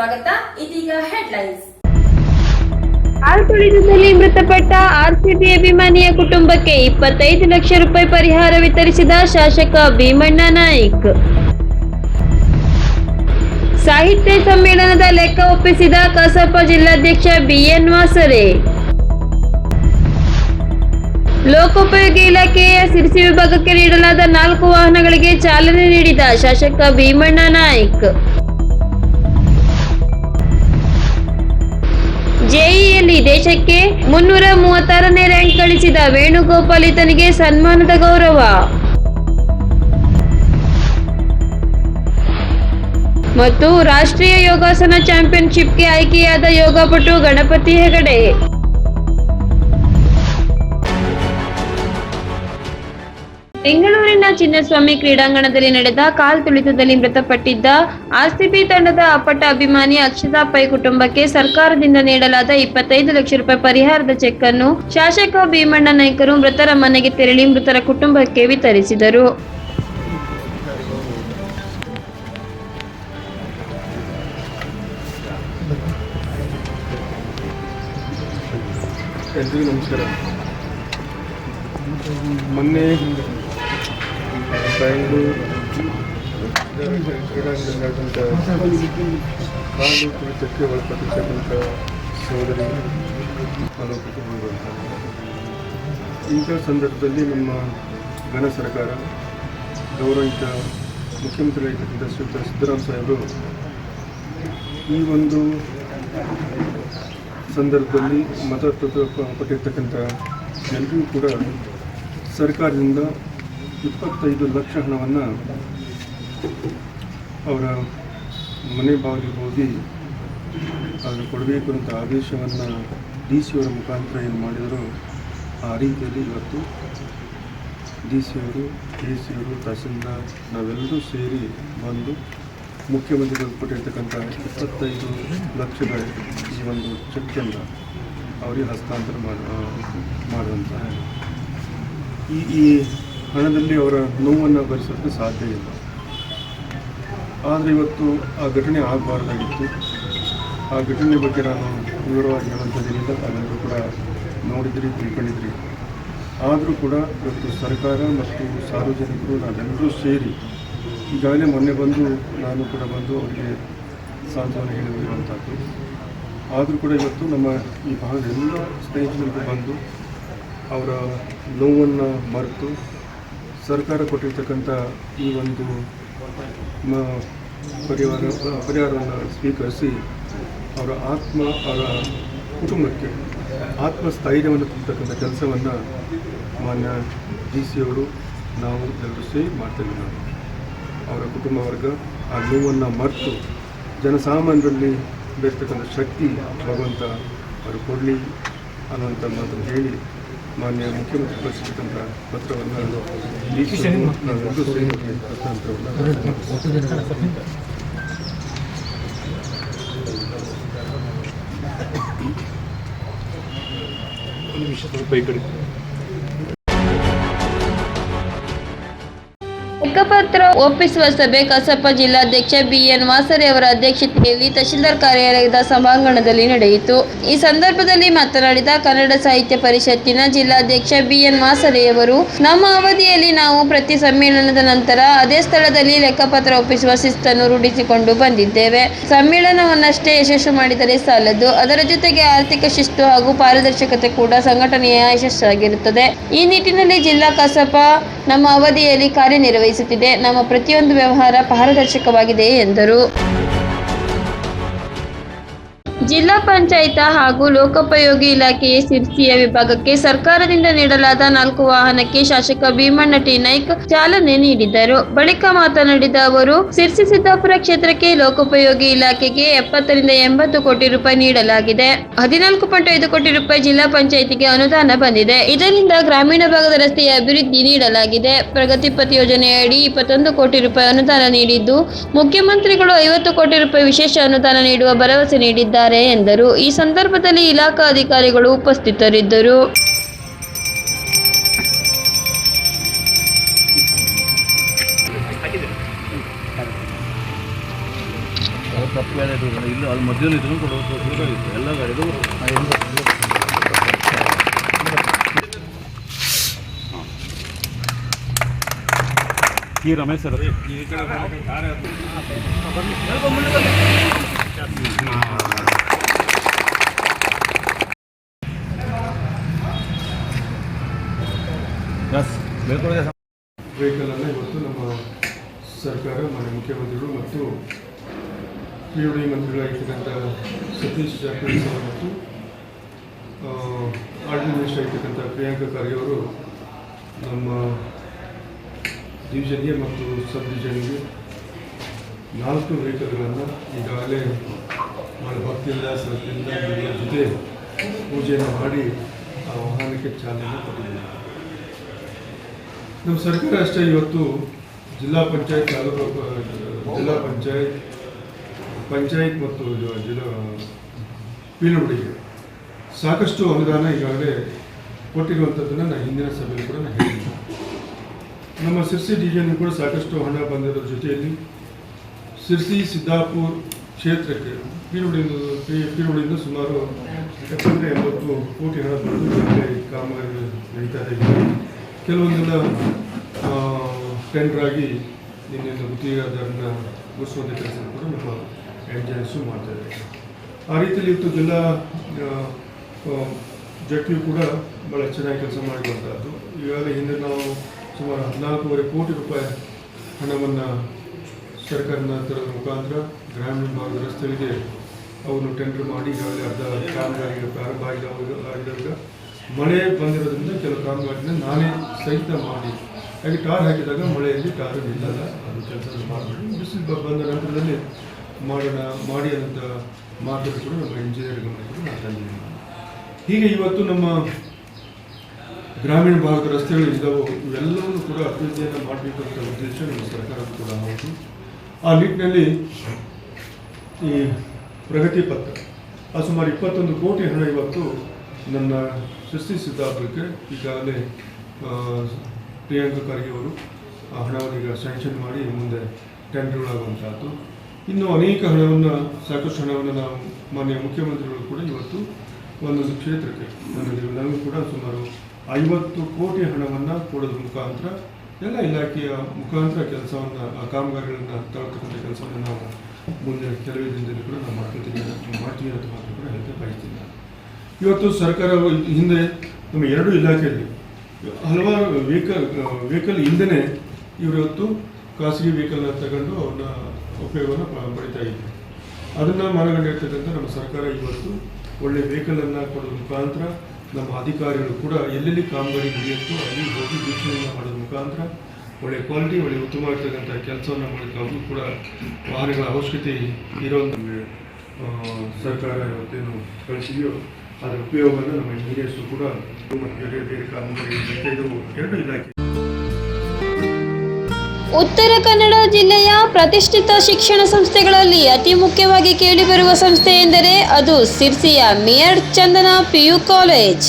ಸ್ವಾಗತ. ಇದೀಗ ಹೆಡ್ಲೈನ್ಸ್ ಆಳ್ತುಳಿತದಲ್ಲಿ ಮೃತಪಟ್ಟ ಆರ್ಸಿಬಿ ಅಭಿಮಾನಿಯ ಕುಟುಂಬಕ್ಕೆ ಇಪ್ಪತ್ತೈದು ಲಕ್ಷ ರೂಪಾಯಿ ಪರಿಹಾರ ವಿತರಿಸಿದ ಶಾಸಕ ಭೀಮಣ್ಣ ನಾಯ್ಕ್. ಸಾಹಿತ್ಯ ಸಮ್ಮೇಳನದ ಲೆಕ್ಕ ಒಪ್ಪಿಸಿದ ಕಸಾಪ ಜಿಲ್ಲಾಧ್ಯಕ್ಷ ಬಿಎನ್ ವಾಸರೆ. ಲೋಕೋಪಯೋಗಿ ಇಲಾಖೆಯ ಸಿರಿಸಿ ವಿಭಾಗಕ್ಕೆ ನೀಡಲಾದ ನಾಲ್ಕು ವಾಹನಗಳಿಗೆ ಚಾಲನೆ ನೀಡಿದ ಶಾಸಕ ಭೀಮಣ್ಣ ನಾಯ್ಕ್. ಜೆಇಯಲ್ಲಿ ದೇಶಕ್ಕೆ ಮುನ್ನೂರ ಮೂವತ್ತಾರನೇ ರ್ಯಾಂಕ್ ಗಳಿಸಿದ ವೇಣುಗೋಪಾಲ್ ಈತನಿಗೆ ಸನ್ಮಾನದ ಗೌರವ. ಮತ್ತು ರಾಷ್ಟ್ರೀಯ ಯೋಗಾಸನ ಚಾಂಪಿಯನ್ಶಿಪ್ಗೆ ಆಯ್ಕೆಯಾದ ಯೋಗಪಟು ಗಣಪತಿ ಹೆಗಡೆ. ಬೆಂಗಳೂರಿನ ಚಿನ್ನಸ್ವಾಮಿ ಕ್ರೀಡಾಂಗಣದಲ್ಲಿ ನಡೆದ ಕಾಲ್ ತುಳಿತದಲ್ಲಿ ಮೃತಪಟ್ಟಿದ್ದ ಆರ್ಸಿಬಿ ತಂಡದ ಅಪ್ಪಟ ಅಭಿಮಾನಿ ಅಕ್ಷತಾ ಪೈ ಕುಟುಂಬಕ್ಕೆ ಸರ್ಕಾರದಿಂದ ನೀಡಲಾದ ಇಪ್ಪತ್ತೈದು ಲಕ್ಷ ರೂಪಾಯಿ ಪರಿಹಾರದ ಚೆಕ್ ಅನ್ನು ಶಾಸಕ ಭೀಮಣ್ಣ ನಾಯ್ಕರು ಮೃತರ ಮನೆಗೆ ತೆರಳಿ ಮೃತರ ಕುಟುಂಬಕ್ಕೆ ವಿತರಿಸಿದರು. ಮೊನ್ನೆ ಬ್ಯಾಂಗ್ಳೂರು ಕ್ರೀಡಾಂಗಣದಲ್ಲಿ ನಡೆದಂಥ ಕಾಲು ತುಳಿತಕ್ಕೆ ಒಳಪಟ್ಟಿರ್ತಕ್ಕಂಥ ಸೋದರಿ ಹಾಗೂ ಕುಟುಂಬಗಳು ಇಂಥ ಸಂದರ್ಭದಲ್ಲಿ ನಮ್ಮ ಘನ ಸರ್ಕಾರ, ಗೌರವಿತ ಮುಖ್ಯಮಂತ್ರಿಯಾಗಿರ್ತಕ್ಕಂಥ ಶ್ರೀಯುತ ಸಿದ್ದರಾಮ ಸಾಹೇಬರು ಈ ಒಂದು ಸಂದರ್ಭದಲ್ಲಿ ಮತ ಪಟ್ಟಿರ್ತಕ್ಕಂಥ ಎಲ್ಲರಿಗೂ ಕೂಡ ಸರ್ಕಾರದಿಂದ ಇಪ್ಪತ್ತೈದು ಲಕ್ಷ ಹಣವನ್ನು ಅವರ ಮನೆ ಬಾಗಿಲಿಗೆ ಹೋಗಿ ಅದನ್ನು ಕೊಡಬೇಕು ಅಂತ ಆದೇಶವನ್ನು ಡಿ ಸಿ ಅವರ ಮುಖಾಂತರ ಏನು ಮಾಡಿದರೋ ಆ ರೀತಿಯಲ್ಲಿ ಇವತ್ತು ಡಿ ಸಿ ಅವರು ಕೆ ಸಿ ಅವರು, ತಹಸೀಲ್ದಾರ್ ನಾವೆಲ್ಲರೂ ಸೇರಿ ಬಂದು ಮುಖ್ಯಮಂತ್ರಿಗಳು ಕೊಟ್ಟಿರ್ತಕ್ಕಂಥ ಇಪ್ಪತ್ತೈದು ಲಕ್ಷದ ಈ ಒಂದು ಚೆಕ್ಕನ್ನು ಅವರಿಗೆ ಹಸ್ತಾಂತರ ಮಾಡುವಂತಹ ಈ ಈ ಹಣದಲ್ಲಿ ಅವರ ನೋವನ್ನು ಭರಿಸೋಕ್ಕೆ ಸಾಧ್ಯ ಇಲ್ಲ. ಆದರೆ ಇವತ್ತು ಆ ಘಟನೆ ಆಗಬಾರ್ದಾಗಿತ್ತು. ಆ ಘಟನೆ ಬಗ್ಗೆ ನಾನು ವಿವರವಾಗಿ ಹೇಳುವಂಥದ್ದೇನಿಲ್ಲ ತಾವೆಲ್ಲರೂ ಕೂಡ ನೋಡಿದ್ರಿ, ತಿಳ್ಕೊಂಡಿದ್ರಿ. ಆದರೂ ಕೂಡ ಇವತ್ತು ಸರ್ಕಾರ ಮತ್ತು ಸಾರ್ವಜನಿಕರು ನಾವೆಲ್ಲರೂ ಸೇರಿ ಈಗಾಗಲೇ ಮೊನ್ನೆ ಬಂದು ನಾನು ಕೂಡ ಬಂದು ಅವರಿಗೆ ಸಾಂತ್ವನ ಹೇಳಿರುವಂಥದ್ದು ಆದರೂ ಕೂಡ ಇವತ್ತು ನಮ್ಮ ಈ ಭಾಗದ ಎಲ್ಲ ಸ್ನೇಹಿತರಿಗೂ ಬಂದು ಅವರ ನೋವನ್ನು ಮರೆತು ಸರ್ಕಾರ ಕೊಟ್ಟಿರ್ತಕ್ಕಂಥ ಈ ಒಂದು ಪರಿಹಾರ ಪರಿಹಾರವನ್ನು ಸ್ವೀಕರಿಸಿ ಅವರ ಆತ್ಮ, ಅವರ ಕುಟುಂಬಕ್ಕೆ ಆತ್ಮಸ್ಥೈರ್ಯವನ್ನು ತುಂಬತಕ್ಕಂಥ ಕೆಲಸವನ್ನು ಮಾನ್ಯ ಡಿ ಸಿ ಅವರು ನಾವು ಎಲ್ಲರೂ ಸೇರಿ ಮಾಡ್ತೇವೆ ನಾವು ಅವರ ಕುಟುಂಬ ವರ್ಗ ಆ ನೋವನ್ನು ಮರೆತು ಜನಸಾಮಾನ್ಯರಲ್ಲಿ ಬೇರ್ತಕ್ಕಂಥ ಶಕ್ತಿ ಭಗವಂತ ಅವರು ಕೊಡಲಿ ಅನ್ನುವಂಥ ಮಾತನ್ನು ಹೇಳಿ ಮಾನ್ಯ ಮುಖ್ಯಮಂತ್ರಿ ಕಳಿಸಿರ್ತಕ್ಕಂಥ ಪತ್ರವನ್ನು ನಾವೆಲ್ಲರೂ ಸೇರಿ ಒಂದು ನಿಮಿಷ ಸ್ವಲ್ಪ ಈ ಕಡೆ. ಲೆಕ್ಕಪತ್ರ ಒಪ್ಪಿಸುವ ಸಭೆ ಕಸಪ ಜಿಲ್ಲಾಧ್ಯಕ್ಷ ಬಿಎನ್ ವಾಸರೆ ಅವರ ಅಧ್ಯಕ್ಷತೆಯಲ್ಲಿ ತಹಶೀಲ್ದಾರ್ ಕಾರ್ಯಾಲಯದ ಸಭಾಂಗಣದಲ್ಲಿ ನಡೆಯಿತು. ಈ ಸಂದರ್ಭದಲ್ಲಿ ಮಾತನಾಡಿದ ಕನ್ನಡ ಸಾಹಿತ್ಯ ಪರಿಷತ್ತಿನ ಜಿಲ್ಲಾಧ್ಯಕ್ಷ ಬಿಎನ್ ವಾಸರೆಯವರು ನಮ್ಮ ಅವಧಿಯಲ್ಲಿ ನಾವು ಪ್ರತಿ ಸಮ್ಮೇಳನದ ನಂತರ ಅದೇ ಸ್ಥಳದಲ್ಲಿ ಲೆಕ್ಕಪತ್ರ ಒಪ್ಪಿಸುವ ಶಿಸ್ತನ್ನು ರೂಢಿಸಿಕೊಂಡು ಬಂದಿದ್ದೇವೆ. ಸಮ್ಮೇಳನವನ್ನಷ್ಟೇ ಯಶಸ್ಸು ಮಾಡಿದರೆ ಸಾಲದು. ಅದರ ಜೊತೆಗೆ ಆರ್ಥಿಕ ಶಿಸ್ತು ಹಾಗೂ ಪಾರದರ್ಶಕತೆ ಕೂಡ ಸಂಘಟನೆಯ ಯಶಸ್ಸಾಗಿರುತ್ತದೆ. ಈ ನಿಟ್ಟಿನಲ್ಲಿ ಜಿಲ್ಲಾ ಕಸಪ ನಮ್ಮ ಅವಧಿಯಲ್ಲಿ ಕಾರ್ಯನಿರ್ವಹಿಸುತ್ತಿದೆ ನಮ್ಮ ಪ್ರತಿಯೊಂದು ವ್ಯವಹಾರ ಪಾರದರ್ಶಕವಾಗಿದೆ ಎಂದರು. ಜಿಲ್ಲಾ ಪಂಚಾಯತ ಹಾಗೂ ಲೋಕೋಪಯೋಗಿ ಇಲಾಖೆಯ ಸಿರ್ಸಿಯ ವಿಭಾಗಕ್ಕೆ ಸರ್ಕಾರದಿಂದ ನೀಡಲಾದ ನಾಲ್ಕು ವಾಹನಕ್ಕೆ ಶಾಸಕ ಭೀಮಣ್ಣ ಟಿ ನಾಯ್ಕ್ ಚಾಲನೆ ನೀಡಿದರು. ಬಳಿಕ ಮಾತನಾಡಿದ ಅವರು ಸಿರ್ಸಿ ಸಿದ್ದಾಪುರ ಕ್ಷೇತ್ರಕ್ಕೆ ಲೋಕೋಪಯೋಗಿ ಇಲಾಖೆಗೆ ಎಪ್ಪತ್ತರಿಂದ ಎಂಬತ್ತು ಕೋಟಿ ರೂಪಾಯಿ ನೀಡಲಾಗಿದೆ. ಹದಿನಾಲ್ಕು ಪಾಯಿಂಟ್ ಐದು ಕೋಟಿ ರೂಪಾಯಿ ಜಿಲ್ಲಾ ಪಂಚಾಯಿತಿಗೆ ಅನುದಾನ ಬಂದಿದೆ. ಇದರಿಂದ ಗ್ರಾಮೀಣ ಭಾಗದ ರಸ್ತೆಯ ಅಭಿವೃದ್ಧಿ ನೀಡಲಾಗಿದೆ. ಪ್ರಗತಿ ಪಥ ಯೋಜನೆಯಡಿ ಇಪ್ಪತ್ತೊಂದು ಕೋಟಿ ರೂಪಾಯಿ ಅನುದಾನ ನೀಡಿದ್ದು, ಮುಖ್ಯಮಂತ್ರಿಗಳು ಐವತ್ತು ಕೋಟಿ ರೂಪಾಯಿ ವಿಶೇಷ ಅನುದಾನ ನೀಡುವ ಭರವಸೆ ನೀಡಿದ್ದಾರೆ. ಎಂದರು. ಈ ಸಂದರ್ಭದಲ್ಲಿ ಇಲಾಖಾ ಅಧಿಕಾರಿಗಳು ಉಪಸ್ಥಿತರಿದ್ದರು. ಈ ರಮೇಶ್ ಸರ್. ಬೇರೆ ವೆಹಿಕಲನ್ನು ಇವತ್ತು ನಮ್ಮ ಸರ್ಕಾರ, ಮಾನ್ಯ ಮುಖ್ಯಮಂತ್ರಿಗಳು ಮತ್ತು ಪಿಯುಡಿ ಮಂತ್ರಿಗಳಾಗಿರ್ತಕ್ಕಂಥ ಸತೀಶ್ ಜಾರಕಿಹೊಳಿ ಸರ್ ಮತ್ತು ಆಡಳಿತ ಮಿನಿಸ್ಟರ್ ಆಗಿರ್ತಕ್ಕಂಥ ಪ್ರಿಯಾಂಕ ಖರ್ಗೆ ಅವರು ನಮ್ಮ ಡಿವಿಷನ್ಗೆ ಮತ್ತು ಸಬ್ ಡಿವಿಷನ್ಗೆ ನಾಲ್ಕು ವೆಹಿಕಲ್ಗಳನ್ನು ಈಗಾಗಲೇ ಭಾಳ ಭಕ್ತಿಯಿಂದ, ಶ್ರದ್ಧೆಯಿಂದ ಜೊತೆ ಪೂಜೆಯನ್ನು ಮಾಡಿ ಆ ವಾಹನಕ್ಕೆ ಚಾಲನೆ ಕೊಟ್ಟಿದ್ದಾರೆ. ನಮ್ಮ ಸರ್ಕಾರ ಅಷ್ಟೇ ಇವತ್ತು ಜಿಲ್ಲಾ ಪಂಚಾಯತ್ ತಾಲೂಕು ಜಿಲ್ಲಾ ಪಂಚಾಯತ್ ಪಂಚಾಯತ್ ಮತ್ತು ಜಿಲ್ಲಾ ಪೀನಗುಡಿಗೆ ಸಾಕಷ್ಟು ಅನುದಾನ ಈಗಾಗಲೇ ಕೊಟ್ಟಿರುವಂಥದ್ದನ್ನು ನಾನು ಹಿಂದಿನ ಸಭೆಯಲ್ಲಿ ಕೂಡ ನಾನು ಹೇಳಿದ್ದೆ. ನಮ್ಮ ಸಿರ್ಸಿ ಡಿವಿಷನ್ ಕೂಡ ಸಾಕಷ್ಟು ಹಣ ಬಂದಿರೋ ಜೊತೆಯಲ್ಲಿ ಸಿರ್ಸಿ, ಸಿದ್ದಾಪುರ್ ಕ್ಷೇತ್ರಕ್ಕೆ ಪೀರುಡಿಯಿಂದ ಪೀರುಡಿಯಿಂದ ಸುಮಾರು ಎಂಬತ್ತು ಕೋಟಿ ಹಣ ಬಂದು ಈಗಾಗಲೇ ಕಾಮಗಾರಿ ನಡೀತಾ ಇದೆ. ಕೆಲವೊಂದೆಲ್ಲ ಟೆಂಡರ್ ಆಗಿ ನಿನ್ನೆ ಗುತ್ತಿಗೆದಾರನ್ನ ಮುಗಿಸುವಂಥ ಕೆಲಸ ಕೂಡ ನಮ್ಮ ಏಜೆನ್ಸು ಮಾಡ್ತಾ ಇದೆ ಆ ರೀತಿಯಲ್ಲಿ ಇವತ್ತು ಜಿಲ್ಲಾ ಜಟ್ಟಿಯು ಕೂಡ ಭಾಳ ಚೆನ್ನಾಗಿ ಕೆಲಸ ಮಾಡಿರುವಂಥದ್ದು ಈಗಾಗಲೇ ಹಿಂದೆ ನಾವು ಸುಮಾರು ಹದಿನಾಲ್ಕೂವರೆ ಕೋಟಿ ರೂಪಾಯಿ ಹಣವನ್ನು ಸರ್ಕಾರದ ತರದ ಮುಖಾಂತರ ಗ್ರಾಮೀಣ ಭಾಗದ ರಸ್ತೆಗಳಿಗೆ ಅವನ್ನು ಟೆಂಡರ್ ಮಾಡಿ, ಈಗಾಗಲೇ ಅರ್ಧ ಕಾಮಗಾರಿಗೆ ಪ್ರಾರಂಭ ಆಗಿದೆ ಆಗಿದಾಗ ಮಳೆ ಬಂದಿರೋದ್ರಿಂದ ಕೆಲವು ಕಾಮಗಾರಿನ ನಾನೇ ಸಹಿತ ಮಾಡಿ. ಹಾಗೆ ಟಾರ್ ಹಾಕಿದಾಗ ಮಳೆಯಲ್ಲಿ ಟಾರ್ ನಿಲ್ಲಲ್ಲ. ಅದು ಕೆಲಸ ಮಾಡಿಬಿಟ್ಟು ಬಿಸಿಲು ಬಂದ ನಂತರದಲ್ಲಿ ಮಾಡೋಣ, ಮಾಡಿ ಅಂತ ಮಾತನ್ನು ಕೂಡ ನಮ್ಮ ಇಂಜಿನಿಯರ್ ಗಮನಕ್ಕೆ ನಾನು ತಂದಿದ್ದೀನಿ ಹೀಗೆ ಇವತ್ತು ನಮ್ಮ ಗ್ರಾಮೀಣ ಭಾಗದ ರಸ್ತೆಗಳು ಇದ್ದಾವೆ, ಇವೆಲ್ಲವನ್ನು ಕೂಡ ಅಭಿವೃದ್ಧಿಯನ್ನು ಮಾಡಬೇಕು ಉದ್ದೇಶ ನಮ್ಮ ಸರ್ಕಾರ ಕೂಡ ಹೌದು ಆ ನಿಟ್ಟಿನಲ್ಲಿ ಈ ಪ್ರಗತಿ ಪತ್ರ, ಆ ಸುಮಾರು ಇಪ್ಪತ್ತೊಂದು ಕೋಟಿ ಹಣ ಇವತ್ತು ನನ್ನ ಸೃಷ್ಟಿಸಿದ್ದಾಗಲಿಕ್ಕೆ ಈಗಾಗಲೇ ಪ್ರಿಯಾಂಕಾ ಖರ್ಗೆ ಅವರು ಹಣವನ್ನು ಈಗ ಸ್ಯಾಂಕ್ಷನ್ ಮಾಡಿ ಮುಂದೆ ಟೆಂಡರ್ಗಳಾಗುವಂಥದ್ದು ಇನ್ನು ಅನೇಕ ಹಣವನ್ನು, ಸಾಕಷ್ಟು ಹಣವನ್ನು ನಾವು ಮಾನ್ಯ ಮುಖ್ಯಮಂತ್ರಿಗಳು ಕೂಡ ಇವತ್ತು ಒಂದೊಂದು ಕ್ಷೇತ್ರಕ್ಕೆ ನಮಗೂ ಕೂಡ ಸುಮಾರು ಐವತ್ತು ಕೋಟಿ ಹಣವನ್ನು ಕೊಡೋದ್ರ ಮುಖಾಂತರ ಎಲ್ಲ ಇಲಾಖೆಯ ಮುಖಾಂತರ ಕೆಲಸವನ್ನು, ಆ ಕಾಮಗಾರಿಗಳನ್ನು ತಗೊಳ್ತಕ್ಕಂಥ ಕೆಲಸವನ್ನು ನಾವು ಮುಂದೆ ಕೆಲವೇ ದಿನದಲ್ಲಿ ಕೂಡ ನಾವು ಮಾಡ್ಕೊತೀವಿ ಮಾಡ್ತೀವಿ ಅಂತ ಮಾತ್ರ ಕೂಡ ಹೇಳ್ತಾ ಬಯಸ್ತೀನಿ ಇವತ್ತು ಸರ್ಕಾರ ಹಿಂದೆ ನಮ್ಮ ಎರಡು ಇಲಾಖೆಯಲ್ಲಿ ಹಲವಾರು ವೆಹಿಕಲ್ ವೆಹಿಕಲ್ ಹಿಂದೆನೇ ಇವರೊತ್ತು ಖಾಸಗಿ ವೆಹಿಕಲ್ನ ತಗೊಂಡು ಅವನ್ನ ಉಪಯೋಗವನ್ನು ಪಡಿತಾ ಇದ್ರು. ಅದನ್ನು ಮನಗಂಡಿರ್ತಕ್ಕಂಥ ನಮ್ಮ ಸರ್ಕಾರ ಇವತ್ತು ಒಳ್ಳೆ ವೆಹಿಕಲನ್ನು ಕೊಡೋದ್ರ ಮುಖಾಂತರ ನಮ್ಮ ಅಧಿಕಾರಿಗಳು ಕೂಡ ಎಲ್ಲೆಲ್ಲಿ ಕಾಮಗಾರಿ ನಡೆಯುತ್ತೋ ಅಲ್ಲಿ ಹೋಗಿ ವೀಕ್ಷಣೆಯನ್ನು ಮಾಡೋದ್ರ ಮುಖಾಂತರ ಒಳ್ಳೆ ಕ್ವಾಲಿಟಿ ಒಳ್ಳೆ ಉತ್ತಮವಾಗಿರ್ತಕ್ಕಂಥ ಕೆಲಸವನ್ನು ಮಾಡಲಿಕ್ಕೆ ಅವರು ಕೂಡ ವಾಹನಗಳ ಅವಶ್ಯಕತೆ ಇರೋ ಸರ್ಕಾರ ಇವತ್ತೇನು ಕಳಿಸಿದೆಯೋ ಅದರ ಉಪಯೋಗವನ್ನು ನಮ್ಮ ಇಂಜಿನಿಯರ್ಸು ಕೂಡ ಉತ್ತರ ಕನ್ನಡ ಜಿಲ್ಲೆಯ ಪ್ರತಿಷ್ಠಿತ ಶಿಕ್ಷಣ ಸಂಸ್ಥೆಗಳಲ್ಲಿ ಅತಿ ಮುಖ್ಯವಾಗಿ ಕೇಳಿಬರುವ ಸಂಸ್ಥೆ ಎಂದರೆ ಅದು ಸಿರ್ಸಿಯ ಮೇಯರ್ ಚಂದನ ಪಿಯು ಕಾಲೇಜ್.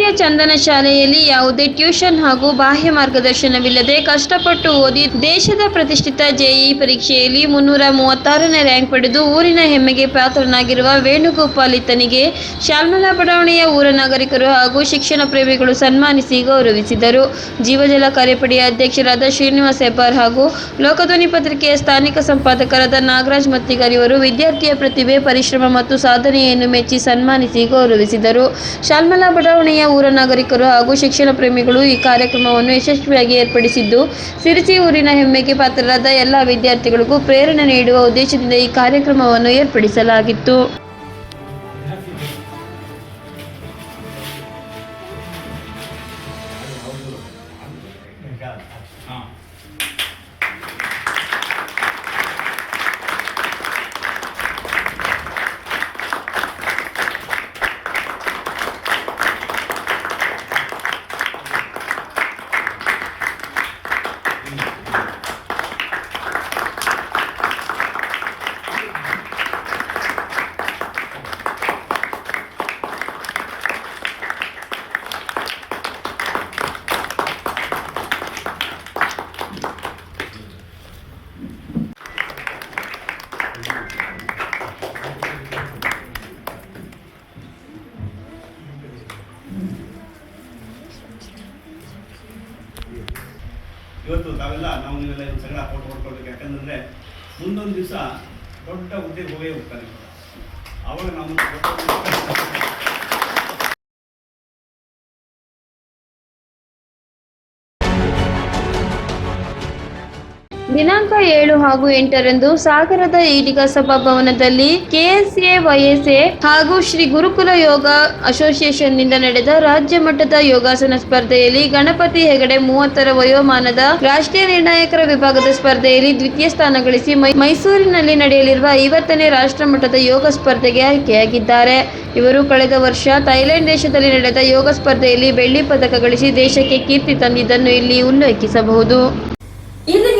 ಸಿರಿಸಿಯ ಚಂದನ ಶಾಲೆಯಲ್ಲಿ ಯಾವುದೇ ಟ್ಯೂಷನ್ ಹಾಗೂ ಬಾಹ್ಯ ಮಾರ್ಗದರ್ಶನವಿಲ್ಲದೆ ಕಷ್ಟಪಟ್ಟು ಓದಿ ದೇಶದ ಪ್ರತಿಷ್ಠಿತ ಜೆಇ ಪರೀಕ್ಷೆಯಲ್ಲಿ ಮುನ್ನೂರ ಮೂವತ್ತಾರನೇ ರ್ಯಾಂಕ್ ಪಡೆದು ಊರಿನ ಹೆಮ್ಮೆಗೆ ಪಾತ್ರನಾಗಿರುವ ವೇಣುಗೋಪಾಲ್ ಇತನಿಗೆ ಶಾಲ್ಮಲಾ ಬಡಾವಣೆಯ ಊರ ನಾಗರಿಕರು ಹಾಗೂ ಶಿಕ್ಷಣ ಪ್ರೇಮಿಗಳು ಸನ್ಮಾನಿಸಿ ಗೌರವಿಸಿದರು. ಜೀವಜಲ ಕಾರ್ಯಪಡೆಯ ಅಧ್ಯಕ್ಷರಾದ ಶ್ರೀನಿವಾಸ್ ಹೆಬ್ಬಾರ್ ಹಾಗೂ ಲೋಕಧ್ವನಿ ಪತ್ರಿಕೆಯ ಸ್ಥಾನಿಕ ಸಂಪಾದಕರಾದ ನಾಗರಾಜ್ ಮತ್ತಿಗಾರ್ ಇವರು ವಿದ್ಯಾರ್ಥಿಯ ಪ್ರತಿಭೆ, ಪರಿಶ್ರಮ ಮತ್ತು ಸಾಧನೆಯನ್ನು ಮೆಚ್ಚಿ ಸನ್ಮಾನಿಸಿ ಗೌರವಿಸಿದರು. ಶಾಲ್ಮಲಾ ಬಡಾವಣೆಯ ಊರ ನಾಗರಿಕರು ಹಾಗೂ ಶಿಕ್ಷಣ ಪ್ರೇಮಿಗಳು ಈ ಕಾರ್ಯಕ್ರಮವನ್ನು ಯಶಸ್ವಿಯಾಗಿ ಏರ್ಪಡಿಸಿದ್ದು, ಸಿರಿಸಿ ಊರಿನ ಹೆಮ್ಮೆಗೆ ಪಾತ್ರರಾದ ಎಲ್ಲ ವಿದ್ಯಾರ್ಥಿಗಳಿಗೂ ಪ್ರೇರಣೆ ನೀಡುವ ಉದ್ದೇಶದಿಂದ ಈ ಕಾರ್ಯಕ್ರಮವನ್ನು ಏರ್ಪಡಿಸಲಾಗಿತ್ತು. ಇವತ್ತು ತಾವೆಲ್ಲ ನಾವು ನೀವೆಲ್ಲ ಇವತ್ತು ಸಗಳ ಫೋಟೋ ಹೊಡ್ಕೊಳ್ಬೇಕು ಯಾಕಂದ್ರೆ ಮುಂದೊಂದು ದಿವಸ ದೊಡ್ಡ ಹುದ್ದೆಗೆ ಹೋಗೇ ಹೋಗ್ತಾನೆ ಅವಾಗ ನಾವು ದಿನಾಂಕ ಏಳು ಹಾಗೂ ಎಂಟರಂದು ಸಾಗರದ ಈಡಿಗ ಸಭಾಭವನದಲ್ಲಿ ಕೆಎಸ್ಎ, ವೈಎಸ್ಎ ಹಾಗೂ ಶ್ರೀ ಗುರುಕುಲ ಯೋಗ ಅಸೋಸಿಯೇಷನ್ನಿಂದ ನಡೆದ ರಾಜ್ಯ ಮಟ್ಟದ ಯೋಗಾಸನ ಸ್ಪರ್ಧೆಯಲ್ಲಿ ಗಣಪತಿ ಹೆಗಡೆ ಮೂವತ್ತರ ವಯೋಮಾನದ ರಾಷ್ಟ್ರೀಯ ನಿರ್ಣಾಯಕರ ವಿಭಾಗದ ಸ್ಪರ್ಧೆಯಲ್ಲಿ ದ್ವಿತೀಯ ಸ್ಥಾನ ಗಳಿಸಿ ಮೈಸೂರಿನಲ್ಲಿ ನಡೆಯಲಿರುವ ಐವತ್ತನೇ ರಾಷ್ಟ್ರ ಮಟ್ಟದ ಯೋಗ ಸ್ಪರ್ಧೆಗೆ ಆಯ್ಕೆಯಾಗಿದ್ದಾರೆ. ಇವರು ಕಳೆದ ವರ್ಷ ಥೈಲ್ಯಾಂಡ್ ದೇಶದಲ್ಲಿ ನಡೆದ ಯೋಗ ಸ್ಪರ್ಧೆಯಲ್ಲಿ ಬೆಳ್ಳಿ ಪದಕ ಗಳಿಸಿ ದೇಶಕ್ಕೆ ಕೀರ್ತಿ ತಂದಿದ್ದನ್ನು ಇಲ್ಲಿ ಉಲ್ಲೇಖಿಸಬಹುದು.